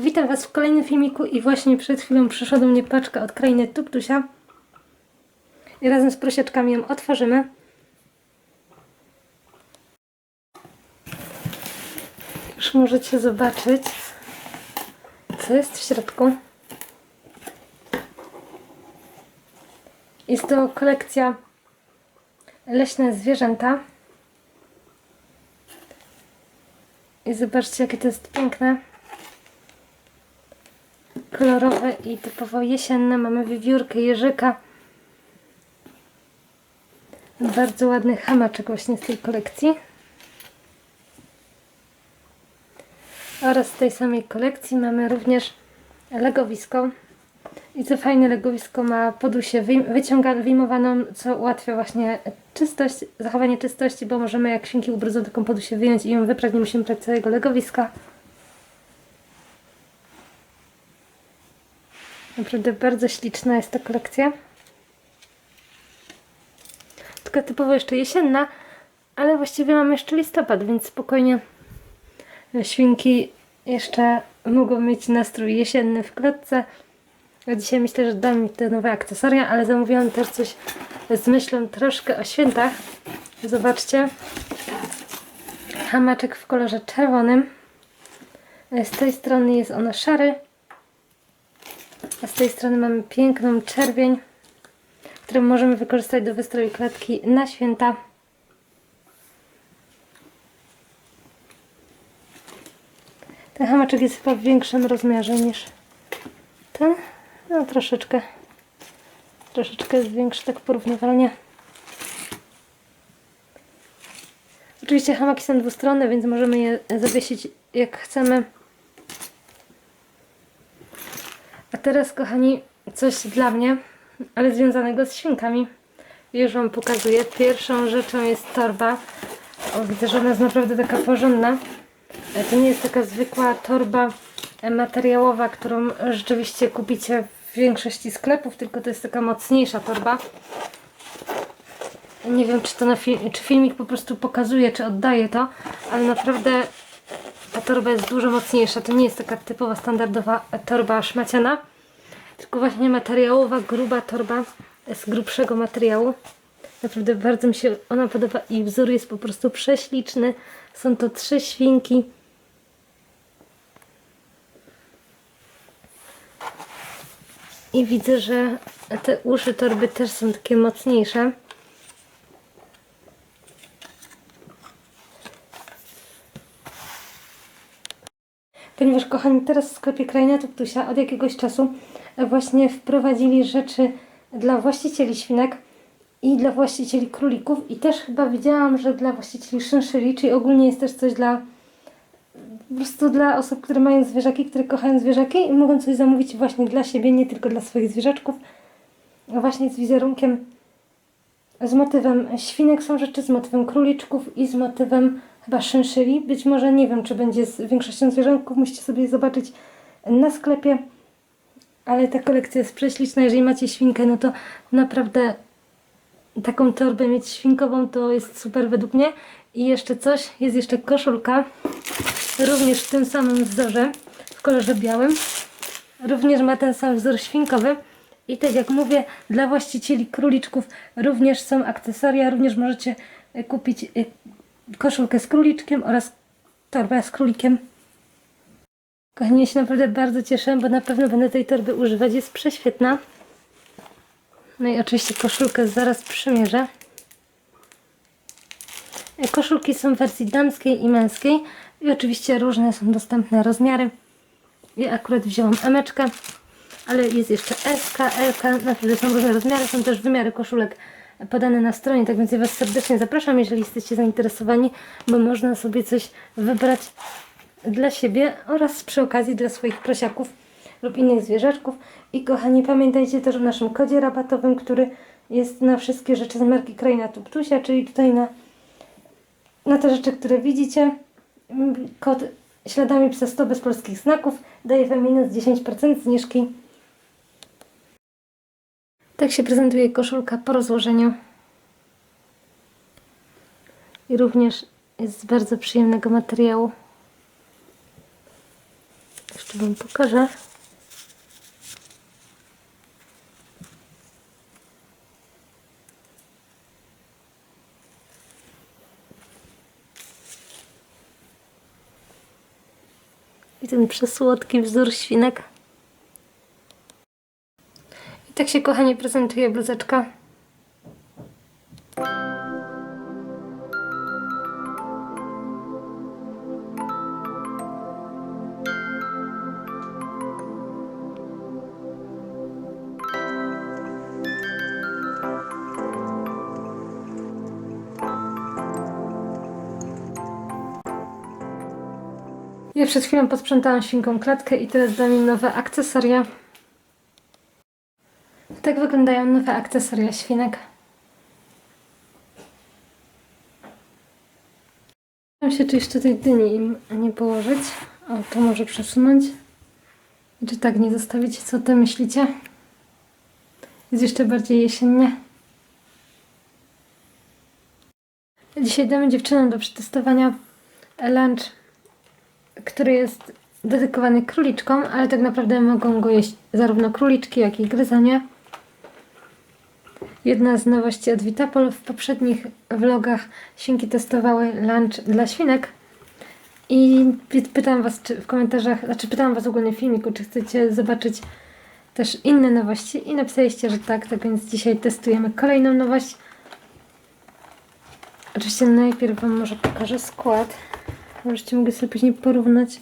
Witam Was w kolejnym filmiku i właśnie przed chwilą przyszła do mnie paczka od krainy Tuptusia. I razem z prosiaczkami ją otworzymy. Już możecie zobaczyć, co jest w środku. Jest to kolekcja Leśne Zwierzęta. I zobaczcie, jakie to jest piękne. Kolorowe i typowo jesienne. Mamy wiewiórkę, jeżyka. Bardzo ładny hamaczek właśnie z tej kolekcji. Oraz z tej samej kolekcji mamy również legowisko. I co fajne, legowisko ma podusię wyjm- wyciąga- wyjmowaną, co ułatwia właśnie czystość, zachowanie czystości, bo możemy jak świnki ubrudzą taką podusię wyjąć i ją wyprać, nie musimy prać całego legowiska. Naprawdę bardzo śliczna jest ta kolekcja. Tylko typowo jeszcze jesienna, ale właściwie mamy jeszcze listopad, więc spokojnie świnki jeszcze mogą mieć nastrój jesienny w. Ja dzisiaj myślę, że dam mi te nowe akcesoria, ale zamówiłam też coś z myślą troszkę o świętach. Zobaczcie. Hamaczek w kolorze czerwonym. Z tej strony jest on szary. A z tej strony mamy piękną czerwień, którą możemy wykorzystać do wystroju klatki na święta. Ten hamaczek jest chyba w większym rozmiarze niż ten. No troszeczkę. Troszeczkę jest większy, tak porównywalnie. Oczywiście hamaki są dwustronne, więc możemy je zawiesić jak chcemy. A teraz, kochani, coś dla mnie, ale związanego z świnkami. Już Wam pokazuję. Pierwszą rzeczą jest torba. O, widzę, że ona jest naprawdę taka porządna. To nie jest taka zwykła torba materiałowa, którą rzeczywiście kupicie w większości sklepów, tylko to jest taka mocniejsza torba. Nie wiem, czy to na czy filmik po prostu pokazuje, czy oddaje to, ale naprawdę ta torba jest dużo mocniejsza. To nie jest taka typowa, standardowa torba szmaciana, tylko właśnie materiałowa, gruba torba z grubszego materiału. Naprawdę bardzo mi się ona podoba i wzór jest po prostu prześliczny. Są to trzy świnki. I widzę, że te uszy torby też są takie mocniejsze. Ponieważ, kochani, teraz w sklepie Kraina Tuptusia od jakiegoś czasu właśnie wprowadzili rzeczy dla właścicieli świnek i dla właścicieli królików i też chyba widziałam, że dla właścicieli szynszyli, czyli ogólnie jest też coś dla po prostu dla osób, które mają zwierzaki, które kochają zwierzaki i mogą coś zamówić właśnie dla siebie, nie tylko dla swoich zwierzaczków. Właśnie z wizerunkiem, z motywem świnek są rzeczy, z motywem króliczków i z motywem chyba szynszyli. Być może nie wiem, czy będzie z większością zwierzątków, musicie sobie zobaczyć na sklepie. Ale ta kolekcja jest prześliczna. Jeżeli macie świnkę, no to naprawdę taką torbę mieć świnkową to jest super według mnie. I jeszcze coś, jest jeszcze koszulka, również w tym samym wzorze, w kolorze białym. Również ma ten sam wzór świnkowy. I tak jak mówię, dla właścicieli króliczków również są akcesoria, również możecie kupić e, koszulkę z króliczkiem oraz torbę z królikiem. Kochani, ja się naprawdę bardzo cieszę, bo na pewno będę tej torby używać. Jest prześwietna. No i oczywiście koszulkę zaraz przymierzę. Koszulki są w wersji damskiej i męskiej i oczywiście różne są dostępne rozmiary. Ja akurat wzięłam emeczkę, ale jest jeszcze SK, LK, naprawdę są różne rozmiary, są też wymiary koszulek podane na stronie, tak więc ja Was serdecznie zapraszam, jeżeli jesteście zainteresowani, bo można sobie coś wybrać dla siebie oraz przy okazji dla swoich prosiaków lub innych zwierzaczków. I kochani, pamiętajcie też o naszym kodzie rabatowym, który jest na wszystkie rzeczy z marki Kraina Tuptusia, czyli tutaj na, na te rzeczy, które widzicie. Kod śladami psa 100 bez polskich znaków daje Wam minus 10% zniżki. Tak się prezentuje koszulka po rozłożeniu. I również jest z bardzo przyjemnego materiału. Jeszcze wam pokażę. I ten przesłodki wzór świnek. Tak się, kochani, prezentuje bluzeczka. Ja przed chwilą posprzątałam świnką klatkę i teraz dam im nowe akcesoria. Wyglądają nowe akcesoria świnek. Mam się, czy jeszcze tej dyni im nie położyć. O, to może przesunąć. I czy tak nie zostawić? Co ty myślicie? Jest jeszcze bardziej jesiennie. Dzisiaj damy dziewczynom do przetestowania lunch który jest dedykowany króliczkom, ale tak naprawdę mogą go jeść zarówno króliczki, jak i gryzanie. Jedna z nowości od Vitapol w poprzednich vlogach świnki testowały lunch dla świnek i py- pytałam was czy w komentarzach, znaczy pytałam was ogólnie w filmiku, czy chcecie zobaczyć też inne nowości i napisaliście, że tak, tak więc dzisiaj testujemy kolejną nowość. Oczywiście najpierw wam może pokażę skład. Możecie mogę sobie później porównać.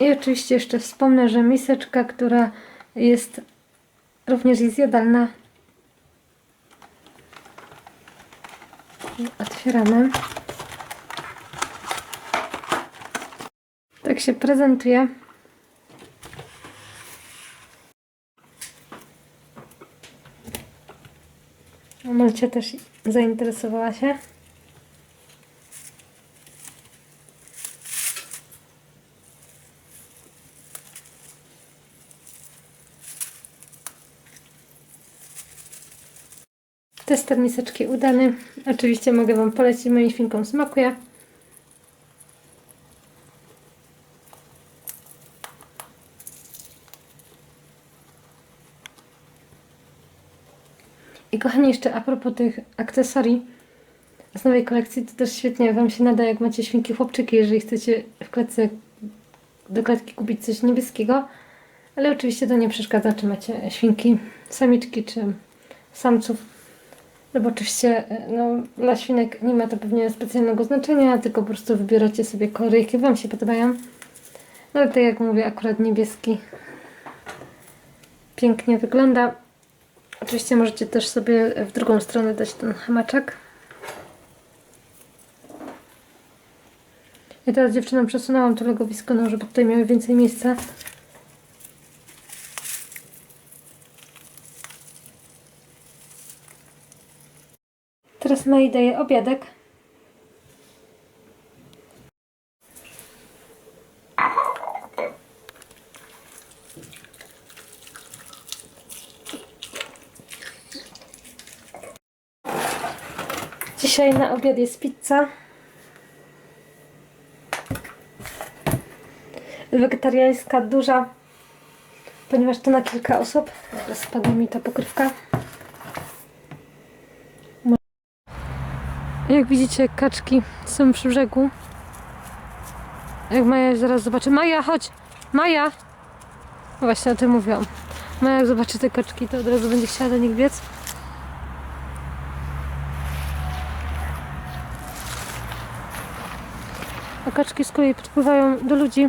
I oczywiście jeszcze wspomnę, że miseczka, która jest również jest jadalna. Otwieramy. Tak się prezentuje. Amelcia też zainteresowała się. Tester miseczki udany. Oczywiście mogę Wam polecić, moim świnkom smakuje. I kochani, jeszcze a propos tych akcesorii z nowej kolekcji, to też świetnie Wam się nada, jak macie świnki chłopczyki, jeżeli chcecie w klatce do klatki kupić coś niebieskiego. Ale oczywiście to nie przeszkadza, czy macie świnki samiczki, czy samców. No bo oczywiście e, no, dla świnek nie ma to pewnie specjalnego znaczenia, tylko po prostu wybieracie sobie kolory, jakie Wam się podobają. No ale tak jak mówię, akurat niebieski pięknie wygląda. Oczywiście możecie też sobie w drugą stronę dać ten hamaczek. Ja teraz dziewczynom przesunęłam to legowisko, no, żeby tutaj miały więcej miejsca. Mai daje obiadek. Dzisiaj na obiad jest pizza. Wegetariańska, duża, ponieważ to na kilka osób. Spadła mi ta pokrywka. Jak widzicie, kaczki są przy brzegu. Jak Maja zaraz zobaczy. Maja, chodź! Maja! Właśnie o tym mówiłam. Maja jak zobaczy te kaczki, to od razu będzie chciała do nich biec. A kaczki z kolei podpływają do ludzi,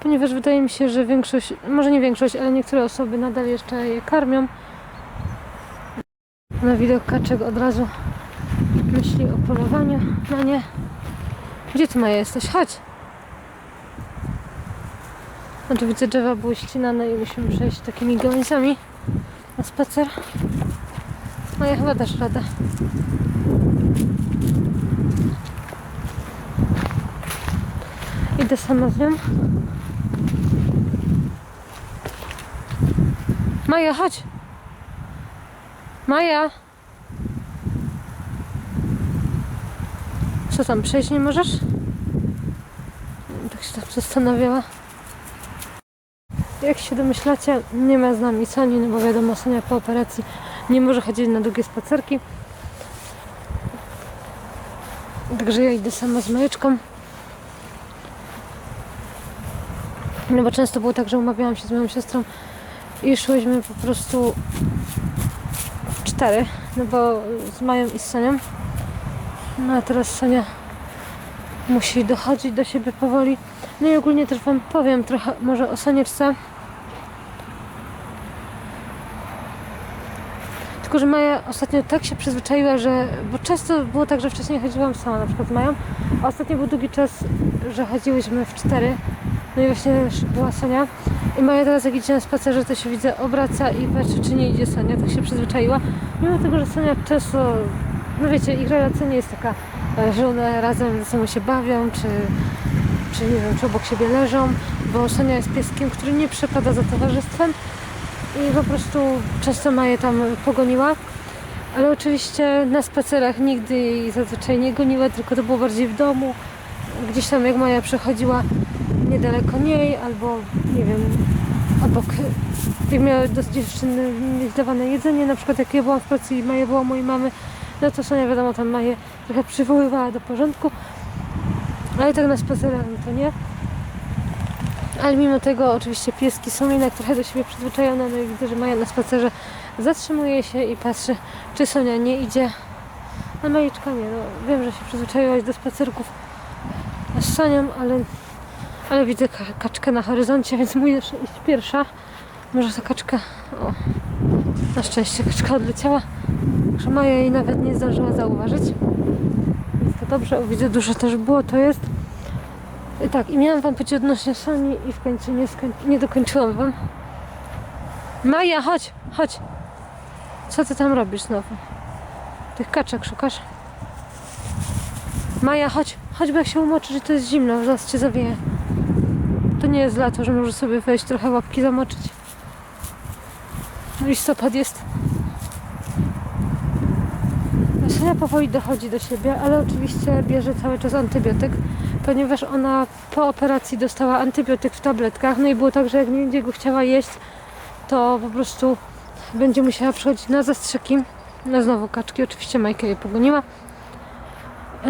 ponieważ wydaje mi się, że większość, może nie większość, ale niektóre osoby nadal jeszcze je karmią. Na widok kaczek od razu myśli o polowaniu na nie. Gdzie ty Maja jesteś? Chodź! Oczywiście drzewa były ścinane i musimy przejść takimi gałęziami na spacer. Maja chyba dasz radę. Idę sama z nią. Maja, chodź! Maja! Co tam, przejść nie możesz? Tak się tam zastanawiała. Jak się domyślacie, nie ma z nami Soni, no bo wiadomo, Sonia po operacji nie może chodzić na długie spacerki. Także ja idę sama z Majeczką. No bo często było tak, że umawiałam się z moją siostrą i szłyśmy po prostu w cztery, no bo z Mają i z Sonią. No a teraz Sonia musi dochodzić do siebie powoli. No i ogólnie też Wam powiem trochę może o Sonieczce. Tylko, że Maja ostatnio tak się przyzwyczaiła, że... Bo często było tak, że wcześniej chodziłam sama, na przykład z Mają, a ostatnio był długi czas, że chodziłyśmy w cztery. No i właśnie była Sonia. I Maja teraz jak idzie na spacerze, to się widzę, obraca i patrzy, czy nie idzie Sonia. Tak się przyzwyczaiła. Mimo tego, że Sonia często, no wiecie, ich relacja nie jest taka, e, że one razem ze sobą się bawią, czy, czy nie wiem, czy obok siebie leżą, bo Sonia jest pieskiem, który nie przepada za towarzystwem i po prostu często Maję tam pogoniła. Ale oczywiście na spacerach nigdy jej zazwyczaj nie goniła, tylko to było bardziej w domu. Gdzieś tam jak Maja przechodziła niedaleko niej, albo nie wiem, obok, jak miały do dziewczyny dawane jedzenie, na przykład jak ja byłam w pracy i Maja była mojej mamy, no to Sonia wiadomo tam Maję trochę przywoływała do porządku, ale tak na spacerach no to nie. Ale mimo tego oczywiście pieski są jednak trochę do siebie przyzwyczajone, no i widzę, że Maja na spacerze zatrzymuje się i patrzy, czy Sonia nie idzie. A Majeczka nie, no wiem, że się przyzwyczaiłaś do spacerków z Sonią, ale, ale widzę ka- kaczkę na horyzoncie, więc muszę iść pierwsza. Może ta kaczka, o, na szczęście kaczka odleciała, że Maja jej nawet nie zdążyła zauważyć. Więc to dobrze, o, widzę dużo też było, to jest. I tak, i miałam wam powiedzieć odnośnie Soni i w końcu nie, nie dokończyłam wam. Maja, chodź, chodź. Co ty tam robisz znowu? Tych kaczek szukasz? Maja, chodź, chodź, jak się umoczy, że to jest zimno, zaraz cię zawieje. To nie jest lato, że możesz sobie wejść trochę łapki zamoczyć. Listopad jest. Powoli dochodzi do siebie, ale oczywiście bierze cały czas antybiotyk, ponieważ ona po operacji dostała antybiotyk w tabletkach. No i było tak, że jak nie będzie go chciała jeść, to po prostu będzie musiała przychodzić na zastrzyki. No znowu kaczki, oczywiście Majka je pogoniła.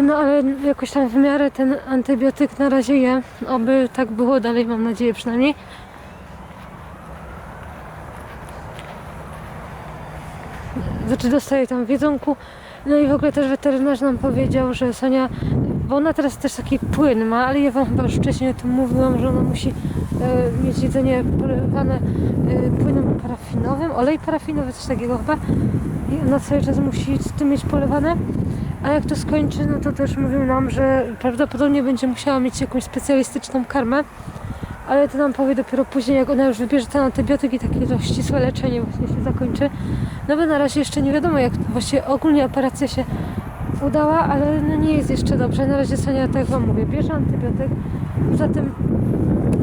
No ale jakoś tam w miarę ten antybiotyk na razie je. Oby tak było dalej, mam nadzieję przynajmniej. Znaczy dostaje tam w jedzonku. No i w ogóle też weterynarz nam powiedział, że Sonia, bo ona teraz też taki płyn ma, ale ja wam chyba już wcześniej o tym mówiłam, że ona musi e, mieć jedzenie polewane e, płynem parafinowym, olej parafinowy, coś takiego chyba. I ona cały czas musi z tym mieć polewane. A jak to skończy, no to też mówił nam, że prawdopodobnie będzie musiała mieć jakąś specjalistyczną karmę. Ale to nam powie dopiero później, jak ona już wybierze ten antybiotyk i takie to ścisłe leczenie właśnie się zakończy. No bo na razie jeszcze nie wiadomo, jak właściwie ogólnie operacja się udała, ale no nie jest jeszcze dobrze. Na razie Sonia, tak jak Wam mówię, bierze antybiotyk. Poza tym,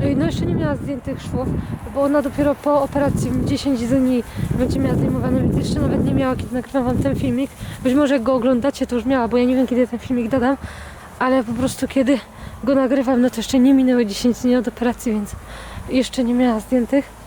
y, no jeszcze nie miała zdjętych szwów, bo ona dopiero po operacji 10 dni będzie miała zdejmowane, więc jeszcze nawet nie miała, kiedy nagrywam Wam ten filmik. Być może jak go oglądacie, to już miała, bo ja nie wiem, kiedy ten filmik dodam, ale po prostu kiedy go nagrywam, no to jeszcze nie minęły 10 dni od operacji, więc jeszcze nie miała zdjętych.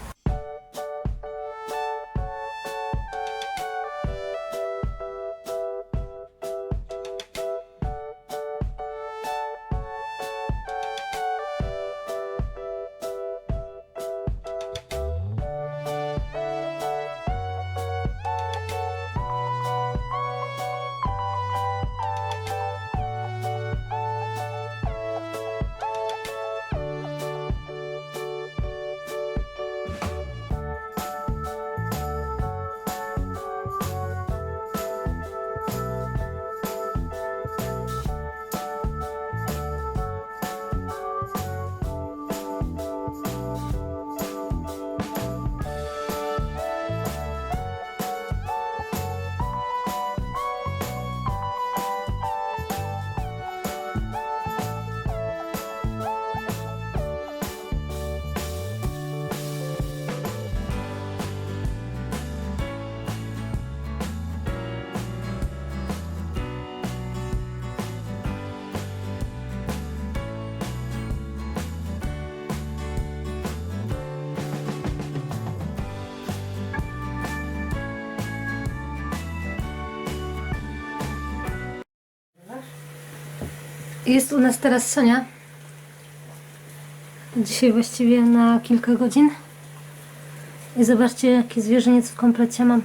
Jest u nas teraz Sonia. Dzisiaj właściwie na kilka godzin. I zobaczcie, jaki zwierzyniec w komplecie mam.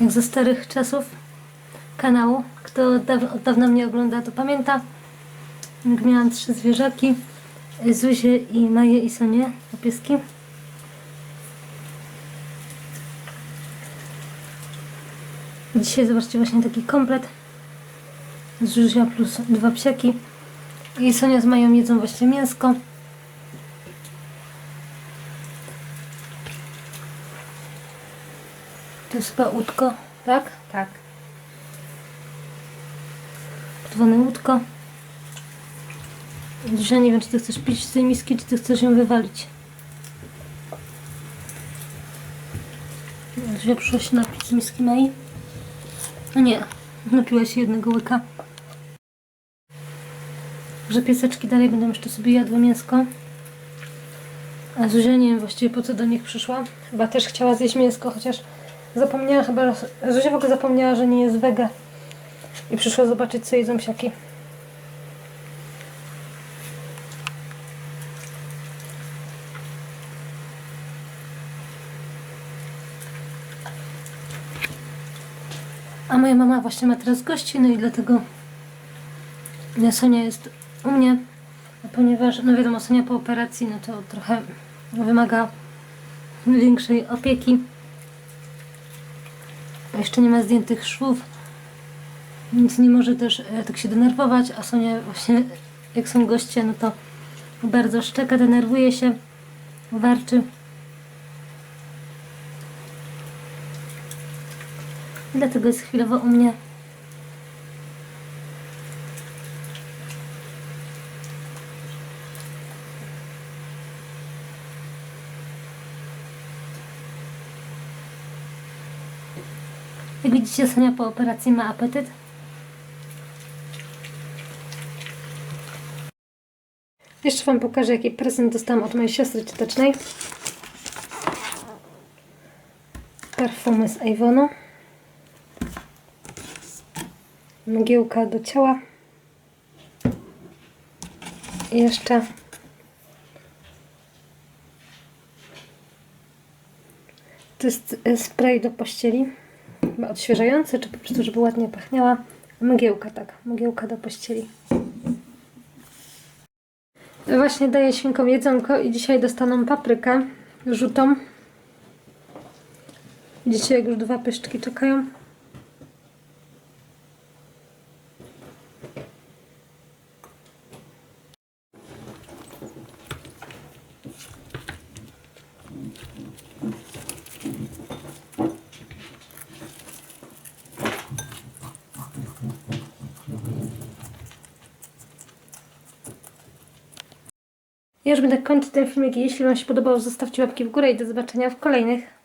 Jak ze starych czasów kanału. Kto od, daw- od dawna mnie ogląda, to pamięta. Jak miałam trzy zwierzaki. Zuzię i Maję i Sonię, opieski. Dzisiaj zobaczcie właśnie taki komplet. Zuzia plus dwa psiaki. I Sonia z Mają jedzą właśnie mięsko. To jest chyba łódko, tak? Tak. Podwójne łódko. Zuzia, nie wiem, czy ty chcesz pić z tej miski, czy ty chcesz ją wywalić. Zuzia przyszła się napić z miski Mai. No nie, napiła się jednego łyka. Że pieseczki dalej będą jeszcze sobie jadły mięsko. A Zuzia nie wiem właściwie po co do nich przyszła. Chyba też chciała zjeść mięsko, chociaż zapomniała chyba, Zuzia w ogóle zapomniała, że nie jest wege. I przyszła zobaczyć co jedzą psiaki. Moja mama właśnie ma teraz gości, no i dlatego Sonia jest u mnie, ponieważ, no wiadomo, Sonia po operacji, no to trochę wymaga większej opieki. Jeszcze nie ma zdjętych szwów, więc nie może też e, tak się denerwować, a Sonia właśnie, jak są goście, no to bardzo szczeka, denerwuje się, warczy. Dlatego jest chwilowo u mnie. Jak widzicie, Sonia po operacji ma apetyt. Jeszcze Wam pokażę, jaki prezent dostałam od mojej siostry ciotecznej. Perfumy z Avonu. Mgiełka do ciała. I jeszcze to jest e, spray do pościeli. Odświeżający, czy po prostu, żeby ładnie pachniała. Mgiełka, tak. Mgiełka do pościeli. Właśnie daję świnkom jedzonko i dzisiaj dostaną paprykę żółtą. Widzicie, jak już dwa pyszczki czekają. Ja już będę kończyć ten filmik. Jeśli Wam się podobał, zostawcie łapki w górę i do zobaczenia w kolejnych.